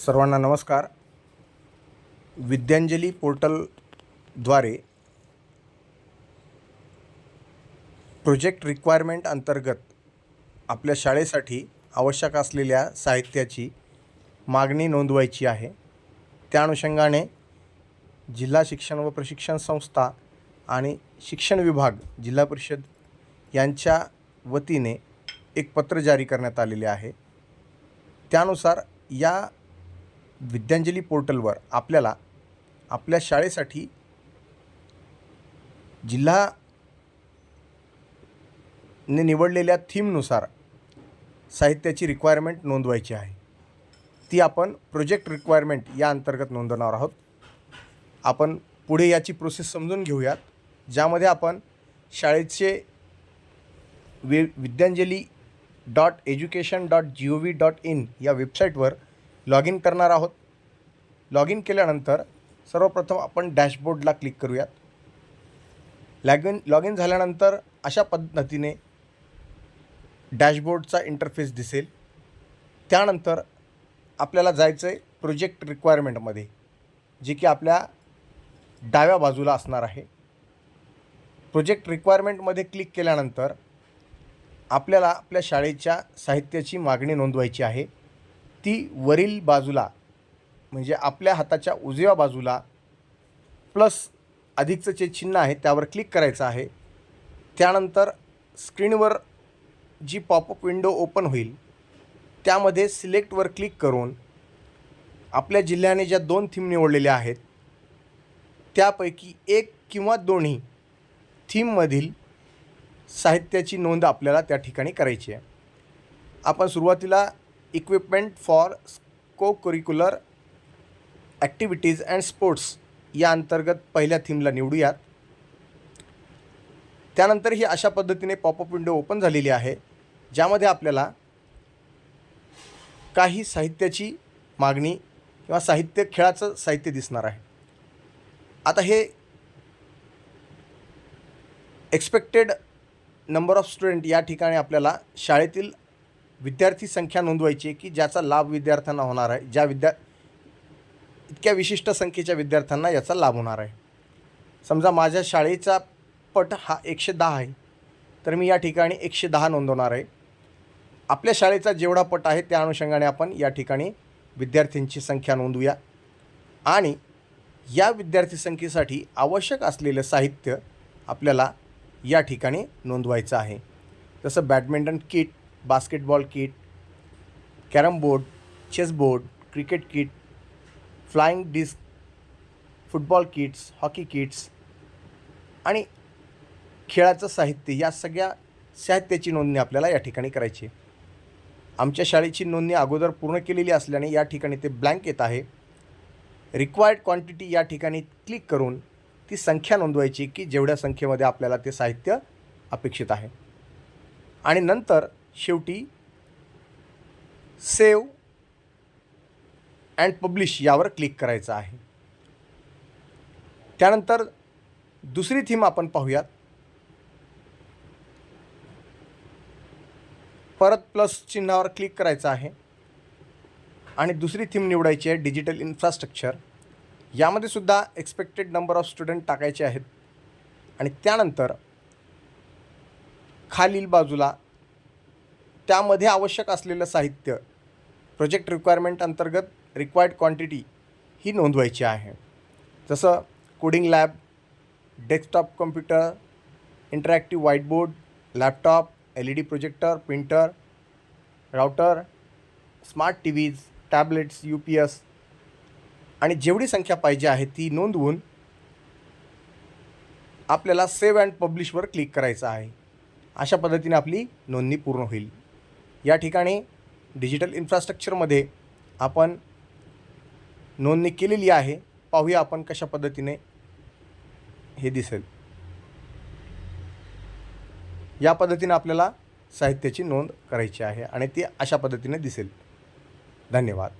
सर्वांना नमस्कार. विद्यांजली पोर्टलद्वारे प्रोजेक्ट रिक्वायरमेंट अंतर्गत आपल्या शाळेसाठी आवश्यक असलेल्या साहित्याची मागणी नोंदवायची आहे. त्या अनुषंगाने जिल्हा शिक्षण व प्रशिक्षण संस्था आणि शिक्षण विभाग जिल्हा परिषद यांच्या वतीने एक पत्र जारी करण्यात आलेले आहे. त्यानुसार या विद्यांजली पोर्टलवर आपल्याला आपल्या शाळेसाठी जिल्हा ने निवडलेल्या थीमनुसार साहित्याची रिक्वायरमेंट नोंदवायची आहे. ती आपण प्रोजेक्ट रिक्वायरमेंट या अंतर्गत नोंदवणार आहोत. आपण पुढे याची प्रोसेस समजून घेऊयात ज्यामध्ये आपण शाळेचे वि Vidyanjali dot education dot G O V dot in या वेबसाईटवर लॉग इन करणार आहोत. लॉग इन केल्यानंतर सर्वप्रथम आपण डॅशबोर्डला क्लिक करूयात. लॉग इन लॉग इन झाल्यानंतर अशा पद्धतीने डॅशबोर्डचा इंटरफेस दिसेल. त्यानंतर आपल्याला जायचं आहे प्रोजेक्ट रिक्वायरमेंटमध्ये जे की आपल्या डाव्या बाजूला असणार आहे. प्रोजेक्ट रिक्वायरमेंटमध्ये क्लिक केल्यानंतर आपल्याला आपल्या शाळेच्या साहित्याची मागणी नोंदवायची आहे. ती वरील बाजूला म्हणजे आपल्या हाताच्या उजव्या बाजूला प्लस अधिकचं जे चिन्ह आहे त्यावर क्लिक करायचं आहे. त्यानंतर स्क्रीनवर जी पॉपअप विंडो ओपन होईल त्यामध्ये सिलेक्टवर क्लिक करून आपल्या जिल्ह्याने ज्या दोन थीम निवडलेल्या आहेत त्यापैकी एक किंवा दोन्ही थीममधील साहित्याची नोंद आपल्याला त्या ठिकाणी करायची आहे. आपण सुरुवातीला equipment for co curricular activities and sports या अंतर्गत पहिल्या थीमला निवडूयात. त्यानंतर ही अशा पद्धतीने पॉपअप विंडो ओपन झालेली आहे ज्यामध्ये आपल्याला काही साहित्याची मागणी किंवा साहित्य खेळाचं साहित्य दिसणार आहे. आता हे एक्सपेक्टेड नंबर ऑफ स्टुडंट या ठिकाणी आपल्याला शाळेतील विद्यार्थी संख्या नोंदवायची आहे की ज्याचा लाभ विद्यार्थ्यांना होणार आहे ज्या विद्या इतक्या विशिष्ट संख्येच्या विद्यार्थ्यांना याचा लाभ होणार आहे. समजा माझ्या शाळेचा पट हा एकशे दहा आहे तर मी या ठिकाणी एकशे दहा नोंदवणार आहे. आपल्या शाळेचा जेवढा पट आहे त्या अनुषंगाने आपण या ठिकाणी विद्यार्थ्यांची संख्या नोंदवूया. आणि या विद्यार्थी संख्येसाठी आवश्यक असलेलं साहित्य आपल्याला या ठिकाणी नोंदवायचं आहे. जसं badminton kit basketball kit carrom board chess board cricket kit flying disc football kits hockey kits आणि खेळाचं साहित्य. या सगळ्या साहित्याची नोंदणी आपल्याला या ठिकाणी करायची आहे. आमच्या शाळेची नोंदणी अगोदर पूर्ण केलेली असल्याने या ठिकाणी ते ब्लँक येत आहे. रिक्वायर्ड क्वांटिटी या ठिकाणी क्लिक करून ती संख्या नोंदवायची की जेवढ्या संख्येमध्ये आपल्याला ते साहित्य अपेक्षित आहे. आणि नंतर शेवटी सेव अँड पब्लिश यावर क्लिक करायचं आहे. त्यानंतर दुसरी थीम आपण पाहूयात. परत प्लस चिन्हावर क्लिक करायचं आहे. आणि दुसरी थीम निवडायची आहे डिजिटल इन्फ्रास्ट्रक्चर यामध्ये सुद्धा एक्सपेक्टेड नंबर ऑफ स्टुडंट टाकायचे आहेत. आणि त्यानंतर खालील बाजूला त्यामध्ये आवश्यक असलेलं साहित्य प्रोजेक्ट रिक्वायरमेंट अंतर्गत रिक्वायर्ड क्वांटिटी ही नोंदवायची आहे. जसं coding lab desktop computer interactive whiteboard laptop L E D projector printer router smart T Vs tablets U P S आणि जेवढी संख्या पाहिजे आहे ती नोंदवून आपल्याला सेव्ह अँड पब्लिशवर क्लिक करायचं आहे. अशा पद्धतीने आपली नोंदणी पूर्ण होईल. या ठिकाणी डिजिटल इन्फ्रास्ट्रक्चरमध्ये आपण नोंदणी केलेली आहे. पाहूया आपण कशा पद्धतीने हे दिसेल. या पद्धतीने आपल्याला साहित्याची नोंद करायची आहे आणि ती अशा पद्धतीने दिसेल. धन्यवाद.